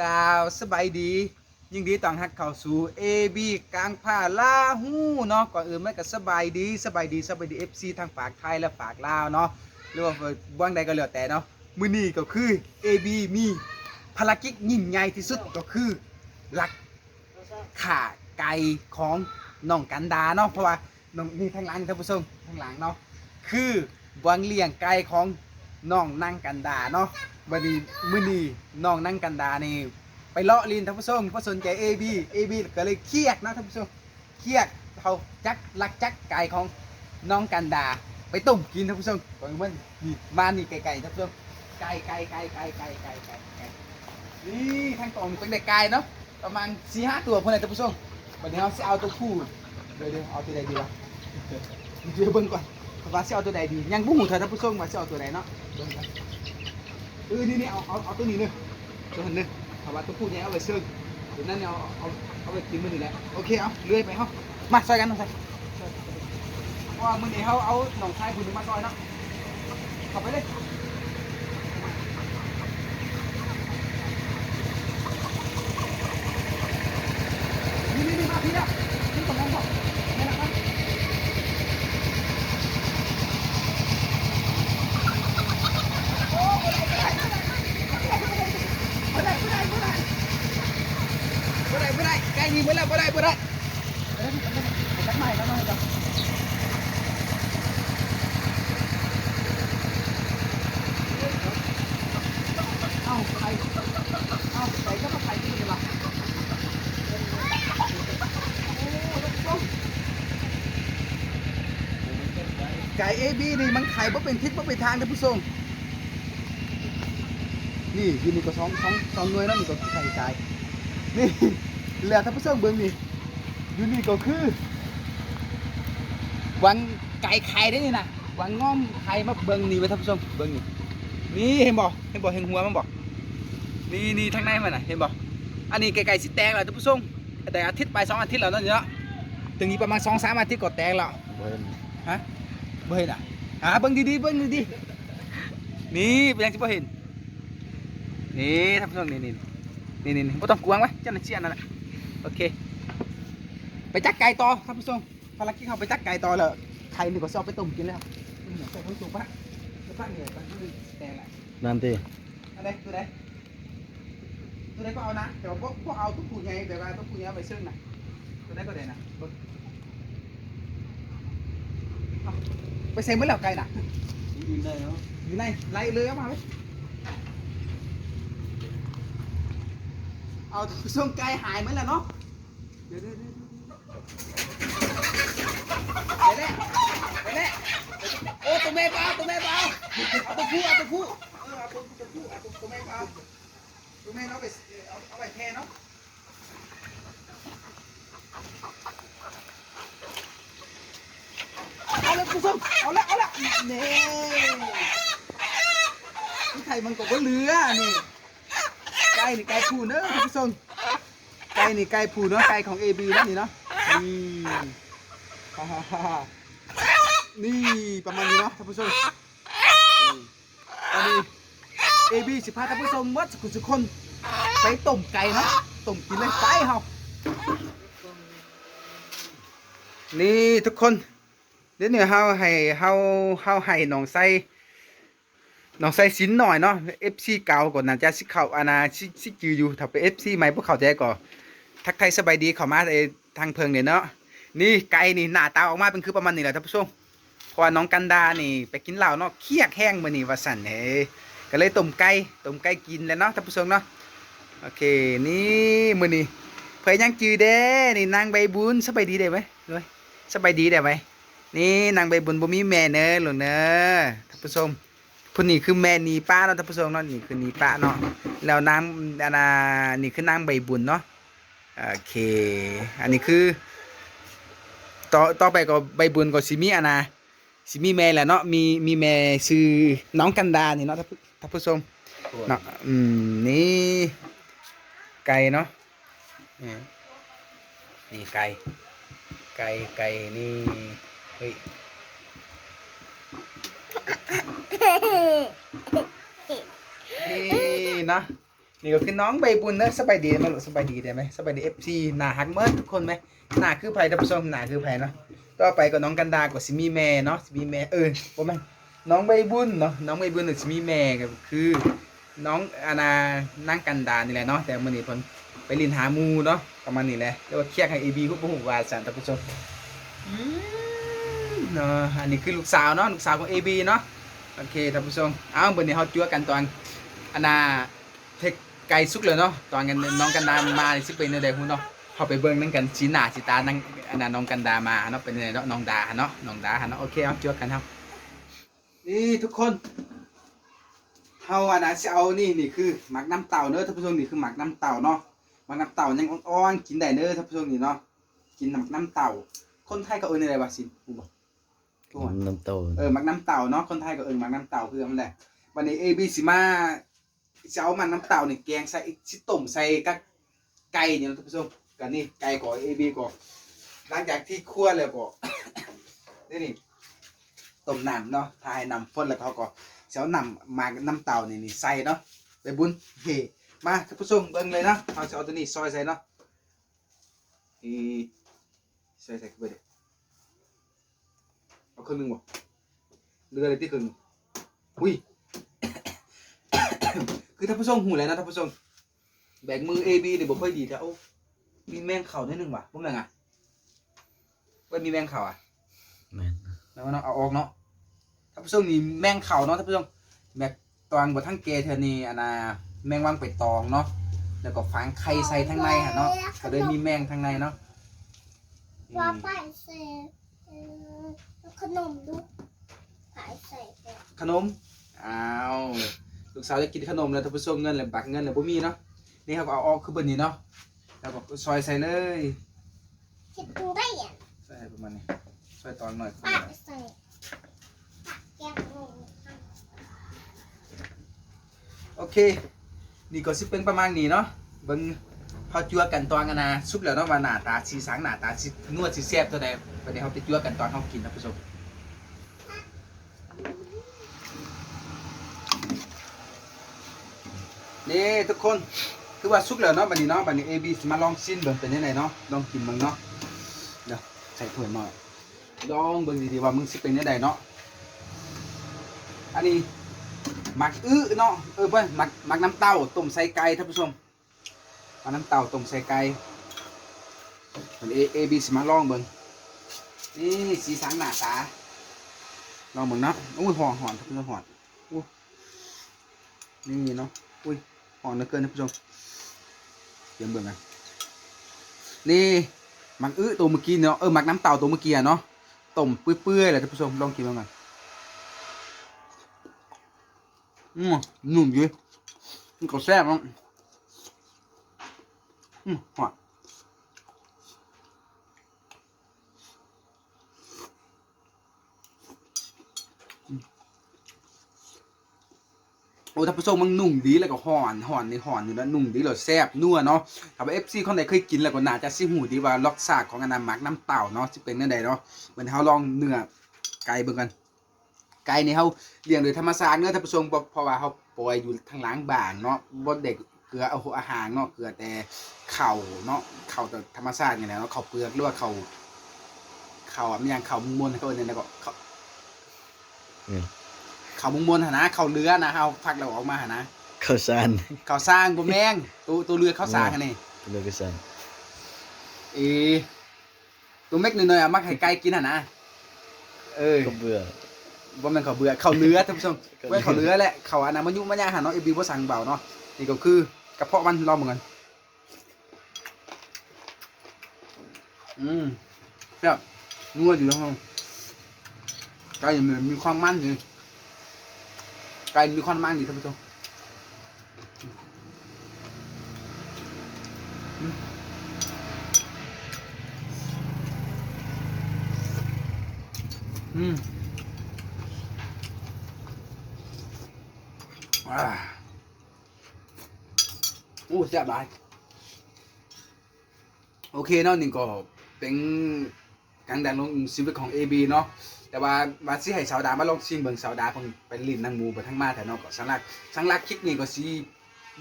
กล่าวสบายดี ยิ่งดีต่างหักเข้าสู่ AB กลางผ้าลาหูเนาะก่อนอื่นไมันก็สบายดีสบายดีสบายดี FC ทางปากไทยและปากลาวเนาะหรือว่าบ้างใดก็แล้วแต่เนาะมือนี้ก็คือ AB มีภารกิจยิ่งใหญ่ที่สุดก็คือลักขาไก่ของน้องกันดาเนาะเพราะว่าน้องนี่ทางหลังท่านผู้ชมทางหลังเนาะคือบวงเลี้ยงไก่ของน้องนั่งกันดาเนาะ วันนี้มื้อนี้น้องนั่งกันดานี่ไปเลาะลินท่านผู้ชมเพราะสนใจ AB AB ก็เลยเครียดนะท่านผู้ชมเครียดเขาจักลักจักไก่ของน้องกันดา ไปต้มกินท่านผู้ชมก่อนมันนี่มานี่ไก่ไก่ท่านผู้ชมไก่ไก่ไก่ไก่ไก่ไก่ไก่ไก่นี่ทางกล่องเป็นไก่ไก่เนาะประมาณสี่ห้าตัวพวกนี้ท่านผู้ชมวันนี้เราจะเอาตัวผู้เดี๋ยวเดี๋ยวเอาตัวใดดีวะเดี๋ยวเบิ่งก่อนว่าจะเอาตัวใดดียังบุ้งหูเธอท่านผู้ชมว่าจะเอาตัวใดเนาะเบิ่งก่อน เออนี่นี่เอาเอาเอาตัวนี้เลยตัวนี้เลยเอาว่าตัวผู้เนี่ยเอาไปซึ่งเดี๋ยวนั้นเนี่ยเอาเอาเอาไปกินมันนี่แหละโอเคเอาเลื่อยไปเฮามาซอยกันหน่อยเพราะว่ามื้อนี่เขาเอาหนองชายคุณมาซอยเนาะขับไปเลย ไก่เอบีนี่มันไข่เพราะเป็นทิศเพราะเป็นทางนะผู้ชมนี่ยีนี่ก็สองสองสองหน่วยนะนี่ก็ไก่ไก่นี่แล้วท่านผู้ชมเบิ่งนี่ยู่นี่ก็คือ วังไก่ไข่ได้นี่นะวังง้อมไข่มาเบิ่งนี่ไว้ท่านผู้ชมเบิ่งนี่นี่เห็นบ่เห็นบ่เห็นหัวมันบ่นี่นี่ทางในมันน่ะเห็นบ่อันนี้ไก่ไก่สิแตกแล้วท่านผู้ชมแต่อาทิตย์ไปสองอาทิตย์แล้วนั่นเนาะถึงนี้ประมาณสองสามอาทิตย์ก็แตกแล้วเว้นฮะบ่เห็นอะหาเบิ่งดีๆเบิ่งดีๆนี่เป็นยังสิบ่เห็นนี่ท่านผู้ชมนี่นี่นี่นี่ไม่ต้องกวางไว้เจ้าหน้าที่อันนั่นแหละโอเค ไปจักไก่ต่อท่านผู้ชม ภารกิจเขาไปจักไก่ต่อเลยไข่นี่ก็ซอบไปต้มกินแล้วใส่ข้าวสุกปะแล้วตั้งเนี่ยตั้งที่แดงแหละนั่นตีอะไรตัวใดตัวใดก็เอานะแต่ว่าพวกพวกเอาตุ๊กผู้ใหญ่แบบว่าตุ๊กผู้ใหญ่เอาไปซึ่งนะตัวใดก็ได้นะเบิ่งเอาไปใส่เมื่อแล้วไก่น่ะยิงได้เนาะอยู่ในไล่เลยเอามาเลยเอาช่วงไกลหายไหมล่ะเนาะเดี๋ยวเดี๋ยว เดี๋ยวเลยวเดี๋ยวเดี๋ยโอ้ตัวแม่เปล่าตัวแม่เปล่าเอาตัวผู้เอาตัวผู้เออเอาตัวตัวผู้เอาตัวตัวแม่เปล่าตัวแม่เนาะไปเอาเอาไปแทนเนาะเอาเลยผู้ชมเอาละเอาละเน่นี่ไข่มันก็บ่เหลือนี่ไก่นี่ไก่ผู้เนอะท่านผู้ชมไก่นี่ไก่ผูเนาะไก่ของ AB นั่นนี่เนาะนี่ ฮ่าฮ่าฮ่านี่ประมาณนี้เนาะท่านผู้ชมตอนนี้ AB สิพาท่านผู้ชมวัดสกุสุกคนไปต้มไก่เนาะต้มกินเลยไปเฮานี่ทุกคนเดี๋ยวนี้เฮาให้เฮาเฮาให้น้องใส่น้องใส่สินหน่อยเนาะ FC เก่าก่อนน่าจะสิเข้าอาณาสิสิจืออยู่ถ้าเป็น FC ใหม่บ่เข้าใจก็ทักทายสบายดีเข้ามาไอ้ทางเพิงเนี่ยเนาะ นี่ไก่นี่หน้าตาออกมาเป็นคือประมาณนี้แหละท่านผู้ชมเพราะว่าน้องกันดานี่ ไปกินเหล้าเนาะเครียดแห้งมื้อนี้ว่าสั่นเฮ้ก็เลยต้มไก่ต้มไก่กินแล้วเนาะท่านผู้ชมเนาะโอเคนี่มือนี้เพิ่นยังจือเด้นี่นางใบบุญสบายดีได้ไหมด้วยสบายดีได้ไหมนี่นางใบบุญบ่มีแม่เน้อหรอเน้อท่านผู้ชมผู้นี้คือแม่นีป้าเนาะท่านผู้ชมเนาะนี่คือนีป้าเนาะแล้วนางอันนี่คือนางใบบุญเนาะโอเค อันนี้คือ ต่อต่อไปก็ใบบุญก็สิมีอันนะสิมีแม่แหละเนาะมีมีแม่ชื่อน้องกันดานี่เนาะท่านผู้ท่านผู้ชมเนาะอืมนี่ไก่เนาะนี่นี่ไก่ไก่ไก่นี่เฮ้ยนี่นะ นี่ก็คือน้องใบบุญเนอะสบายดีไหมลูกสบายดีได้ไหมสบายดีเอฟซีหน้าฮักเมื่อทุกคนไหมหน้าคือไผ่ท่านผู้ชมหน้าคือไผ่เนาะต่อไปก็น้องกันดากับซิมีแม่เนาะซิมีแม่เออบ่แม่นน้องใบบุญเนาะน้องใบบุญกับซิมีแม่ก็คือน้องอาณานั่งกันดานี่แหละเนาะแต่มื้อนี้เพิ่นไปลินหาหมูเนาะประมาณนี้แหละแล้วก็เครียกให้เอบีฮู้บ่ฮู้ว่าสันท่านผู้ชมอืมเนาะอันนี้คือลูกสาวเนาะลูกสาวของเอบีเนาะโอเคท่านผู้ชมเอ้ามื้อนี้เฮาจั่วกันตอนอาณาเทค ไกลสุกเลยเนาะตอนกันน้องกันดามาสิเป็นอะไรฮู้เนาะเข้าไปเบิ่งนั่งกันสีหน้าสีตานั่งอันนั้นน้องกันดามาเนาะเป็นอะไรเนาะน้องดาเนาะน้องดาเนาะโอเคเอาจวดกันครับนี่ทุกคนเฮาอันนั้นสิเอานี่นี่คือหมักน้ำเต่าเด้อท่านผู้ชมนี่คือหมักน้ำเต่าเนาะหมักน้ำเต่ายังอ่อนๆกินได้เด้อท่านผู้ชมนี่เนาะกินหมักน้ำเต่า คนไทยก็เอิ้นอะไรวะสิฮู้บ่ฮู้บ่น้ำโตเออหมักน้ำเต่าเนาะคนไทยก็เอิ้นหมักน้ำเต่าคือมันแหละวันนี้ A B สิมา จะเอามันน้ำเต่านี่แกงใส่สิต้มใส่กับไก่เนี่ยนะท่านผู้ชมกันนี่ไก่ก่อ A B ก่อหลังจากที่คั่วแล้วก็ นี่นี่ต้มน้ำเนาะทายน้ำข้นแล้วเขาก็จะเอานำมาน้ำเต่านี่นี่ใส่เนาะไปบุญเฮมาท่านผู้ชมเบิ่งเลยเนาะเอาจะเอาตัวนี้ซอยใส่เนาะนี่ซอยใส่เข้าไปเด้เอาครึ่งหนึงบ่เรืออะไรที่ครึ่งหนึ่งอุ้ย คือท่านผู้ชมหูแล้วนะท่านผู้ชมแบกมือ A B เนี่ยบอกค่อยดีแต่โอ้มีแมงเข่านิดนึงว่ะพวกนั้นอะว่ามีแมงเข่าอะแม่นแล้วเนาะเอาออกเนาะท่านผู้ชมนี่แมงเข่าเนาะท่านผู้ชมแบบตอนบททั้งเกเธอนี่อันน่ะแมงวังไปตองเนาะแล้วก็ฝังไข่ใส่ทั้งในฮะเนาะก็เลยมีแมงทั้งในเนาะนี่ว่าไปใส่เอ่อขนมดูขายใส่แกะขนมอ้าว ลูกสาวจะกินขนมแล้วท่านผู้ชมเงินเลยบักเงินเลยบ่มีเนาะนี่เขาก็เอาออกคือเบนนี้เนาะแล้วก็ซอยใส่เลยคิดดูได้ยังใส่ประมาณนี้ซอยตอนหน่อยป้าใส่แกงงงโอเค นี่ก็สิเป็นประมาณนี้เนาะเบิ่งเฮาจั่วกันตอนกันนะสุกแล้วเนาะว่าหน้าตาสีสังหน้าตาสินวดสิแซ่บเท่าใดวันนี้เฮาไปจั่วกันตอนเฮากินท่านผู้ชม นี่ทุกคนคือว่าสุกแล้วเนาะบัดนี้เนาะบัดนี้ AB สิมาลองชิมเบิ่งเป็นยังไงเนาะลองกินเบิ่งเนาะเดี๋ยวใส่ถ้วยหน่อยลองเบิ่งดีๆว่ามึงสิเป็นยังไงเนาะอันนี้หมักอื้อเนาะเออเพื่อนหมักหมักน้ำเต้าต้มใส่ไก่ท่านผู้ชมเอาน้ำเต้าต้มใส่ไก่มันเอเอบีสมาลองเบิ่งนี่สีสันหน้าตาลองเบิ่งเนาะอุ้ยหอนหอนท่านผู้ชมหอนอู้นี่เนาะอุ้ย หอนเหลือเกินท่านผู้ชมเดี๋ยวเบื่อไงนนี่หมักอื้อตัวเมื่อกี้เนาะเออหมักน้ำเต่าตัวเมื่อกี้เนาะต้มเปื่อยๆเลยท่านผู้ชมลองกินบ้างหน่อืมหนุ่มดีมันก็แซ่บมั้งอืมหวาน โอ้ท่านผู้ชมมันนุ่มดีแล้วก็ห่อนห่อนในห่อนอยู่แล้วนุ่มดีแล้วแซ่บนัวเนาะถ้าว่าเอฟซีคนไหนเคยกินแล้วก็น่าจะสิหูดีว่าล็อกซากของอนามักน้ำเต่าเนาะสิเป็นเนั่นใดเนาะเหมือนเขาลองเนื้อไก่เบิ่งกันไก่นี่เขาเลี้ยงโดยธรรมชาติเนื้อท่านผู้ชมเพราะว่าเขาปล่อยอยู่ทางหล้างบ้านเนาะบ่เด็กเกลือเอาอาหารเนาะเกลือแต่เข่าเนาะเข่าแต่ธรรมชาตินี่แหละเนาะเข่าเปลือกหรือว่าเข่าเข่าอะมันย่างเข่ามุมนเขาเนนั่นะก็เข่าอืม เข่ามุงมนหั่นนะเข่าเรือนะเฮาพักเราออกมาหั่นนะข้าวสารเข่าสร้างบ่แม่งตัวตัวเรือเข้าสร้างอันนี้เลือกข้าวสารเอตัวเม็กน้อยๆอะมักให้ไก่กินหั่นนะเออก็เบื่อว่ามันเขาเบื่อเขาเนื้อท่านผู้ชมเว้ยเขาเนื้อแหละเขาอันนั้นมันยุ่งมันยากหาเนาะเอบีว่าสั่งเบาเนาะนี่ก็คือกระเพาะมันลองเหมือนกันอืมแบบนัวอยู่ทั้งห้องไก่มันมีความมันอยู่ไก่มีความมันอยู่ท่านผู้ชมอืมอืมอ่าโอ้แซ่บหลายโอเคเนาะนี่ก็เป็นการดังลงชีวิตของ AB เนาะ แต่ว่าว่าสิให้สาวดามาลองชิมเบิ่งสาวดาเพิ่นไปลิ้นนางหมูไปทั้งมาแต่เนาะก็สังลักสังลักคลิปนี้ก็สิ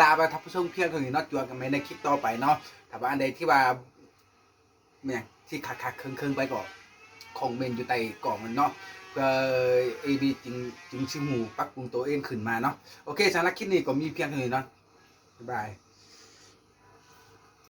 ลาไปทับผู้ชมเพียงเท่านี้เนาะจวกันไหมในคลิปต่อไปเนาะถ้าว่าอันใดที่ว่าเนี่ยที่คักคักๆเคิงๆไปก็คอมเมนต์อยู่ใต้กล่องมันเนาะเพื่อเอบีจึงจึงชื่อหูปักปรุงตัวเองขึ้นมาเนาะโอเคสำหรับคลิปนี้ก็มีเพียงเท่านี้เนาะบ๊ายบาย